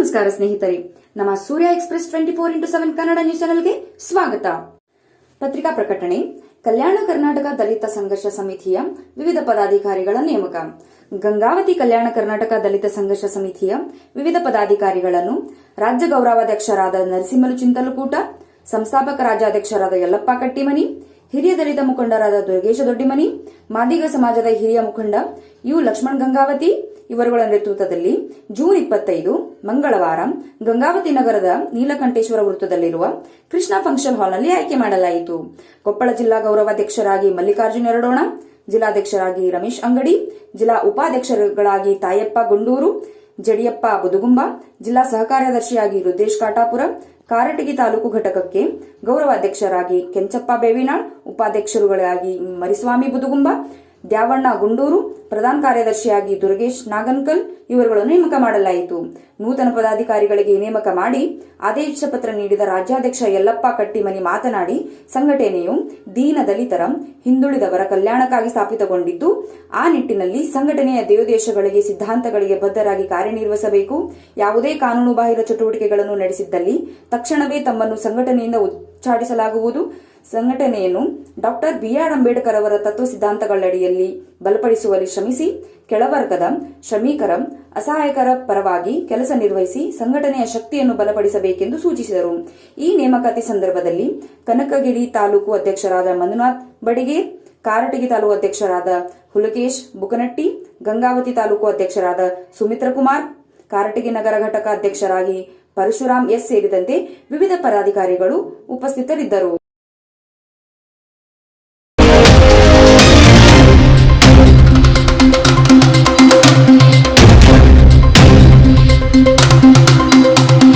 ನಮಸ್ಕಾರ ಸ್ನೇಹಿತರೆ. ನಮ್ಮ Surya express twenty four into seven Kannada news ಚಾನೆಲ್ಗೆ ಸ್ವಾಗತ. ಪತ್ರಿಕಾ ಪ್ರಕಟಣೆ. ಕಲ್ಯಾಣ ಕರ್ನಾಟಕ ದಲಿತ ಸಂಘರ್ಷ ಸಮಿತಿಯ ವಿವಿಧ ಪದಾಧಿಕಾರಿಗಳ ನೇಮಕ. ಗಂಗಾವತಿ ಕಲ್ಯಾಣ ಕರ್ನಾಟಕ ದಲಿತ ಸಂಘರ್ಷ ಸಮಿತಿಯ ವಿವಿಧ ಪದಾಧಿಕಾರಿಗಳನ್ನು ರಾಜ್ಯ ಗೌರವಾಧ್ಯಕ್ಷರಾದ ನರಸಿಂಹಲು ಚಿಂತಲಕೂಟ, ಸಂಸ್ಥಾಪಕ ರಾಜ್ಯಾಧ್ಯಕ್ಷರಾದ ಯಲ್ಲಪ್ಪ ಕಟ್ಟಿಮನಿ, ಹಿರಿಯ ದಲಿತ ಮುಖಂಡರಾದ ದುರ್ಗೇಶ ದೊಡ್ಡಿಮನಿ, ಮಾದಿಗ ಸಮಾಜದ ಹಿರಿಯ ಮುಖಂಡ ಯು ಲಕ್ಷ್ಮಣ್ ಗಂಗಾವತಿ ಇವರುಗಳ ನೇತೃತ್ವದಲ್ಲಿ ಜೂನ್ ಇಪ್ಪತ್ತೈದು, ಮಂಗಳವಾರ, ಗಂಗಾವತಿ ನಗರದ ನೀಲಕಂಠೇಶ್ವರ ವೃತ್ತದಲ್ಲಿರುವ ಕೃಷ್ಣ ಫಂಕ್ಷನ್ ಹಾಲ್ನಲ್ಲಿ ಆಯ್ಕೆ ಮಾಡಲಾಯಿತು. ಕೊಪ್ಪಳ ಜಿಲ್ಲಾ ಗೌರವಾಧ್ಯಕ್ಷರಾಗಿ ಮಲ್ಲಿಕಾರ್ಜುನ ಎರಡೋಣ, ಜಿಲ್ಲಾಧ್ಯಕ್ಷರಾಗಿ ರಮೇಶ್ ಅಂಗಡಿ, ಜಿಲ್ಲಾ ಉಪಾಧ್ಯಕ್ಷರುಗಳಾಗಿ ತಾಯಪ್ಪ ಗುಂಡೂರು, ಜಡಿಯಪ್ಪ ಬುದುಗುಂಬ, ಜಿಲ್ಲಾ ಸಹಕಾರ್ಯದರ್ಶಿಯಾಗಿ ರುದ್ದೇಶ್ ಕಾಟಾಪುರ, ಕಾರಟಗಿ ತಾಲೂಕು ಘಟಕಕ್ಕೆ ಗೌರವಾಧ್ಯಕ್ಷರಾಗಿ ಕೆಂಚಪ್ಪ ಬೇವಿನಾಳ್ ಉಪಾಧ್ಯಕ್ಷರುಗಳಾಗಿ ಮರಿಸ್ವಾಮಿ ಬುದುಗುಂಬ ದ್ಯಾವಣ್ಣ ಗುಂಡೂರು, ಪ್ರಧಾನ ಕಾರ್ಯದರ್ಶಿಯಾಗಿ ದುರ್ಗೇಶ್ ನಾಗನ್ಕಲ್ ಇವರುಗಳನ್ನು ನೇಮಕ ಮಾಡಲಾಯಿತು. ನೂತನ ಪದಾಧಿಕಾರಿಗಳಿಗೆ ನೇಮಕ ಮಾಡಿ ಆದೇಶ ಪತ್ರ ನೀಡಿದ ರಾಜ್ಯಾಧ್ಯಕ್ಷ ಯಲ್ಲಪ್ಪ ಕಟ್ಟಿಮನಿ ಮಾತನಾಡಿ, ಸಂಘಟನೆಯು ದೀನ ದಲಿತರ ಹಿಂದುಳಿದವರ ಕಲ್ಯಾಣಕ್ಕಾಗಿ ಸ್ಥಾಪಿತಗೊಂಡಿದ್ದು, ಆ ನಿಟ್ಟಿನಲ್ಲಿ ಸಂಘಟನೆಯ ದೇವದೇಶಗಳಿಗೆ ಸಿದ್ಧಾಂತಗಳಿಗೆ ಬದ್ಧರಾಗಿ ಕಾರ್ಯನಿರ್ವಹಿಸಬೇಕು. ಯಾವುದೇ ಕಾನೂನುಬಾಹಿರ ಚಟುವಟಿಕೆಗಳನ್ನು ನಡೆಸಿದ್ದಲ್ಲಿ ತಕ್ಷಣವೇ ತಮ್ಮನ್ನು ಸಂಘಟನೆಯಿಂದ ಉಚ್ಚಾಟಿಸಲಾಗುವುದು. ಸಂಘಟನೆಯನ್ನು ಡಾಕ್ಟರ್ ಬಿಆರ್ ಅಂಬೇಡ್ಕರ್ ಅವರ ತತ್ವ ಸಿದ್ಧಾಂತಗಳಡಿಯಲ್ಲಿ ಬಲಪಡಿಸುವಲ್ಲಿ ಶ್ರಮಿಸಿ, ಕೆಳವರ್ಗದ ಶ್ರಮಿಕರ, ಅಸಹಾಯಕರ ಪರವಾಗಿ ಕೆಲಸ ನಿರ್ವಹಿಸಿ ಸಂಘಟನೆಯ ಶಕ್ತಿಯನ್ನು ಬಲಪಡಿಸಬೇಕೆಂದು ಸೂಚಿಸಿದರು. ಈ ನೇಮಕಾತಿ ಸಂದರ್ಭದಲ್ಲಿ ಕನಕಗಿರಿ ತಾಲೂಕು ಅಧ್ಯಕ್ಷರಾದ ಮಂಜುನಾಥ್ ಬಡಿಗೆ, ಕಾರಟಗಿ ತಾಲೂಕು ಅಧ್ಯಕ್ಷರಾದ ಹುಲಕೇಶ್ ಬುಕನಟ್ಟಿ, ಗಂಗಾವತಿ ತಾಲೂಕು ಅಧ್ಯಕ್ಷರಾದ ಸುಮಿತ್ರ ಕುಮಾರ್ ಕಾರಟಗಿ ನಗರ ಘಟಕ ಅಧ್ಯಕ್ಷರಾಗಿ ಪರಶುರಾಮ್ ಎಸ್ ಸೇರಿದಂತೆ ವಿವಿಧ ಪದಾಧಿಕಾರಿಗಳು ಉಪಸ್ಥಿತರಿದ್ದರು.